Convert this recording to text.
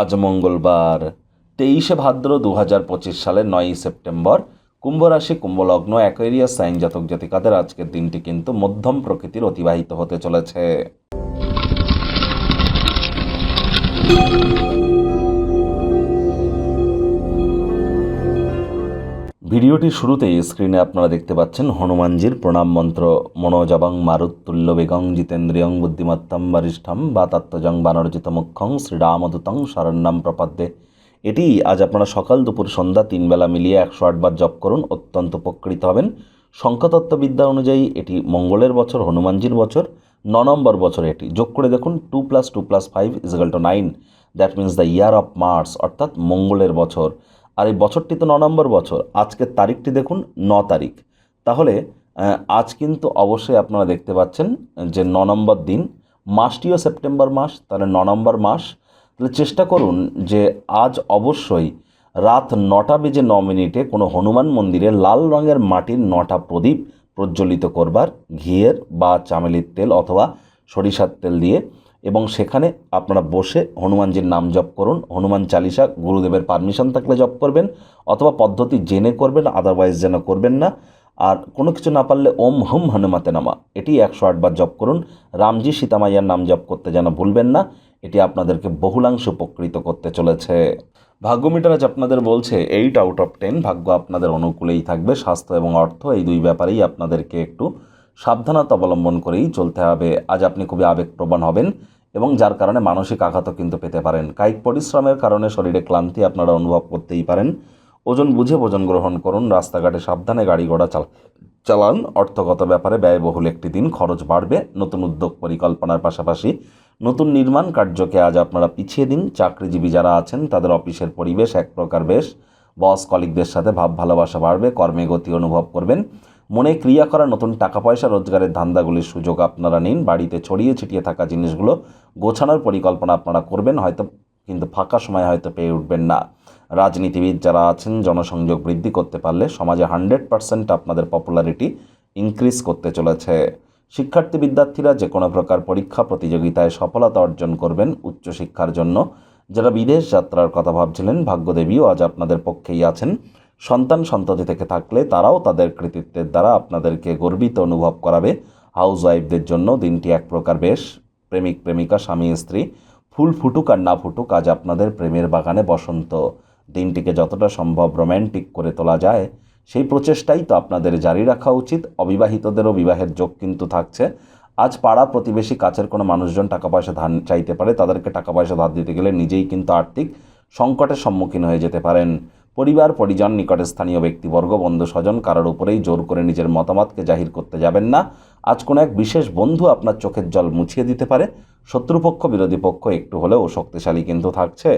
আজ মঙ্গলবার, তেইশে ভাদ্র দু হাজার পঁচিশ সালের নয়ই সেপ্টেম্বর। কুম্ভ রাশি কুম্ভলগ্ন, অ্যাকোয়ারিয়াস সাইন জাতক জাতিকাদের আজকের দিনটি কিন্তু মধ্যম প্রকৃতির অতিবাহিত হতে চলেছে। ভিডিওটির শুরুতেই স্ক্রিনে আপনারা দেখতে পাচ্ছেন হনুমানজির প্রণাম মন্ত্র, মনোজবং মারুত্তুল্য বেগং জিতেন্দ্রিয়ং বুদ্ধিমত্তম বরিষ্ঠম বা তত্ত্বজং বানরজিত মুখ্যং শ্রীরামদূতং শরণ্যম প্রপদ্যে। এটি আজ আপনারা সকাল দুপুর সন্ধ্যা তিনবেলা মিলিয়ে একশো আটবার জপ করুন, অত্যন্ত উপকৃত হবেন। সংখ্যাতত্ত্ববিদ্যা অনুযায়ী এটি মঙ্গলের বছর, হনুমানজির বছর, ন নম্বর বছর এটি। যোগ করে দেখুন, two plus two plus five is equal two nine. That means the year of Mars, অর্থাৎ মঙ্গলের বছর। আর এই বছরটি তো ন নম্বর বছর। আজকের তারিখটি দেখুন, ন তারিখ। তাহলে আজ কিন্তু অবশ্যই আপনারা দেখতে পাচ্ছেন যে ন নম্বর দিন, মাসটিও সেপ্টেম্বর মাস, তাহলে ন নম্বর মাস। তাহলে চেষ্টা করুন যে আজ অবশ্যই রাত নটা বেজে ন মিনিটে কোনো হনুমান মন্দিরে লাল রঙের মাটির নটা প্রদীপ প্রজ্বলিত করবার, ঘিয়ের বা চামেলির তেল অথবা সরিষার তেল দিয়ে এবং সেখানে আপনারা বসে হনুমানজির নাম জপ করুন, হনুমান চালিসা গুরুদেবের পারমিশন থাকলে জপ করবেন, অথবা পদ্ধতি জেনে করবেন আদারওয়াইজ যেন করবেন না। আর কোনো কিছু না পারলে ওম হুম হনুমাতে নামা, এটি একশো আটবার জপ করুন। রামজি সীতামাইয়ার নাম জপ করতে যেন ভুলবেন না, এটি আপনাদেরকে বহুলাংশ উপকৃত করতে চলেছে। ভাগ্য মিটার আজ আপনাদের বলছে এইট আউট অফ টেন ভাগ্য আপনাদের অনুকূলেই থাকবে, স্বাস্থ্য এবং অর্থ এই দুই ব্যাপারেই আপনাদেরকে একটু সাবধানতা অবলম্বন করেই চলতে হবে। আজ আপনি খুবই আবেগপ্রবণ হবেন এবং যার কারণে মানসিক আঘাতও কিন্তু পেতে পারেন। কায়িক পরিশ্রমের কারণে শরীরে ক্লান্তি আপনারা অনুভব করতেই পারেন। ওজন বুঝে ভোজন গ্রহণ করুন। রাস্তাঘাটে সাবধানে গাড়ি ঘোড়া চাল চালান। অর্থগত ব্যাপারে ব্যয়বহুল একটি দিন। খরচ বাড়বে। নতুন উদ্যোগ পরিকল্পনার পাশাপাশি নতুন নির্মাণ কার্যকে আজ আপনারা পিছিয়ে দিন। চাকরিজীবী যারা আছেন, তাদের অফিসের পরিবেশ এক প্রকার বেশ। বস কলিগদের সাথে ভাব ভালোবাসা বাড়বে। কর্মে গতি অনুভব করবেন। মনে ক্রিয়া করা নতুন টাকা পয়সা রোজগারের ধান্দাগুলির সুযোগ আপনারা নিন। বাড়িতে ছড়িয়ে ছিটিয়ে থাকা জিনিসগুলো গোছানোর পরিকল্পনা আপনারা করবেন, হয়তো কিন্তু ফাঁকা সময় হয়তো পেয়ে উঠবেন না। রাজনীতিবিদ যারা আছেন, জনসংযোগ বৃদ্ধি করতে পারলে সমাজে হান্ড্রেড পার্সেন্ট আপনাদের পপুলারিটি ইনক্রিজ করতে চলেছে। শিক্ষার্থী বিদ্যার্থীরা যে কোনো প্রকার পরীক্ষা প্রতিযোগিতায় সফলতা অর্জন করবেন উচ্চশিক্ষার জন্য। যারা বিদেশ যাত্রার কথা ভাবছিলেন, ভাগ্যদেবীও আজ আপনাদের পক্ষেই আছেন। সন্তান সন্ততি থেকে থাকলে তারাও তাদের কৃতিত্বের দ্বারা আপনাদেরকে গর্বিত অনুভব করাবে। হাউস ওয়াইফদের জন্য দিনটি এক প্রকার বেশ। প্রেমিক, প্রেমিকা, স্বামী, স্ত্রী, ফুল ফুটুক আর না ফুটুক, আজ আপনাদের প্রেমের বাগানে বসন্ত। দিনটিকে যতটা সম্ভব রোম্যান্টিক করে তোলা যায়, সেই প্রচেষ্টাই তো আপনাদের জারি রাখা উচিত। অবিবাহিতদেরও বিবাহের যোগ কিন্তু থাকছে। আজ পাড়া প্রতিবেশী কাছের কোনো মানুষজন টাকা পয়সা ধান চাইতে পারে, তাদেরকে টাকা পয়সা ধার দিতে গেলে নিজেই কিন্তু আর্থিক সংকটের সম্মুখীন হয়ে যেতে পারেন। পরিবার, পরিজন, নিকটে স্থানীয় ব্যক্তিবর্গ, বন্ধু, স্বজন কারোর উপরেই জোর করে নিজের মতামতকে জাহির করতে যাবেন না। আজ কোনো এক বিশেষ বন্ধু আপনার চোখের জল মুছিয়ে দিতে পারে? শত্রুপক্ষ, বিরোধী পক্ষ একটু হলেও শক্তিশালী কিন্তু থাকছে।